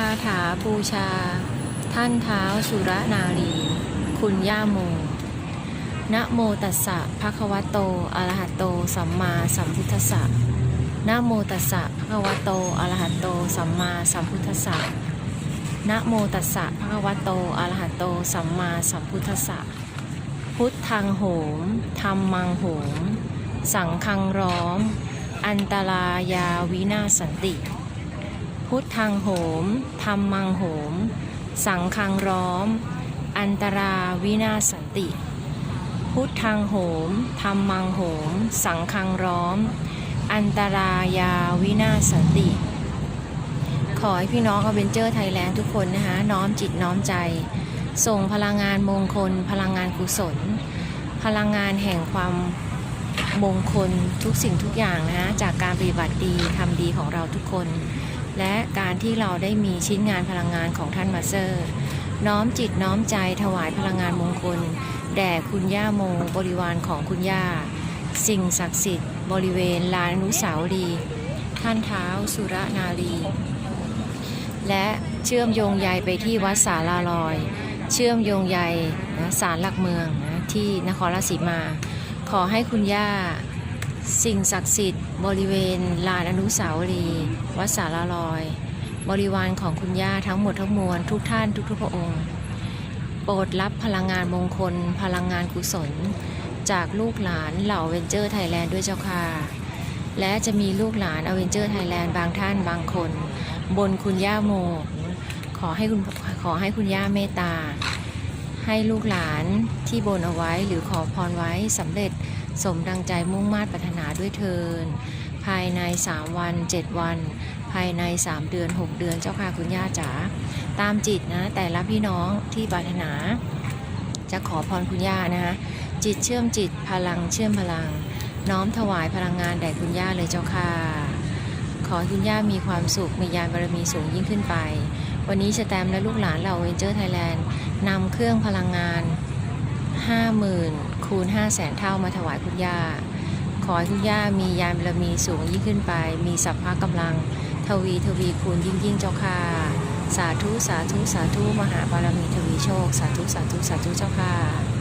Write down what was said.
คาถาบูชา ท่านเท้าสุรนารี คุณย่าโมนะโมตัสสะภะคะวะโตอะระหะโต สัมมาสัมพุทธัสสะนะโมตัสสะภะคะวะโตอะระหะโต สัมมาสัมพุทธัสสะนะโมตัสสะภะคะวะโตอะระหะโต สัมมาสัมพุทธัสสะ พุทธังโหมธรรมังโหม สังฆังร้อม อันตรายาวินาสันติ พุทธังโหมธรรมังโหม สังฆังร้อม อันตราวินาสันติ พุทธังโหมธรรมังโหม สังฆังร้อม อันตรายาวินาสันติ ขอให้พี่น้องอเวนเจอร์ไทยแลนด์ทุกคนนะคะน้อมจิตน้อมใจ ส่งพลังงานมงคล พลังงานกุศล พลังงานแห่งความมงคลทุกสิ่งทุกอย่างนะจากการปฏิบัติดีทำดีของเราทุกคน และการที่เราได้มีชิ้นงานพลังงานของท่านมาเตอร์ น้อมจิตน้อมใจถวายพลังงานมงคล แด่คุณย่าโมบริวารของคุณย่า สิ่งศักดิ์สิทธิ์ บริเวณลานอนุสาวรีย์ท่านเท้าสุรนารี และเชื่อมโยงใยไปที่วัดสาลาลอย เชื่อมโยงใยนะศาลหลักเมืองนะที่นครราชสีมา ขอให้คุณย่า สิ่งศักดิ์สิทธิ์ บริเวณลานอนุสาวรีย์วัดสาลาลอย บริวารของคุณย่าทั้งหมดทั้งมวลทุกท่านทุกทุกๆพระองค์ โปรดรับพลังงานมงคล พลังงานกุศล จากลูกหลานเหล่าเวนเจอร์ไทยแลนด์ด้วยเจ้าค่ะ และจะมีลูกหลานอเวนเจอร์ไทยแลนด์บางท่านบางคน บนคุณย่าโม ขอให้คุณขอให้คุณย่าเมตตาให้ลูกหลานที่บนเอาไว้หรือขอพรไว้สำเร็จ สมดังใจมุ่งมา่ปรารถนาด้วยเทิน ภายใน 3 วัน 7 วัน ภายใน 3 เดือน 6 เดือนเจ้าค่ะคุณย่าจ๋าตามจิตนะ แต่ละพี่น้องที่ปรารถนา จะขอพรคุณย่านะคะจิตเชื่อมจิตพลังเชื่อมพลัง น้อมถวายพลังงานแด่คุณย่าเลยเจ้าค่ะขอคุณย่ามีความสุขมียานบารมีสูงยิ่งขึ้นไป วันนี้สแตมป์และลูกหลานเหล่าเวนเจอร์ไทยแลนด์นำเครื่องพลังงาน 50,000 คูณ 5 0 0แสนเท่ามาถวายคุณย่า ขอให้คุณย่ามียานบารมีสูงยิ่งขึ้นไป มีสัพพะกำลัง ทวีทวีคูณยิ่งยิ่งเจ้าค่ะ สาธุสาธุสาธุมหาบารมีทวีโชค สาธุสาธุสาธุเจ้าค่ะ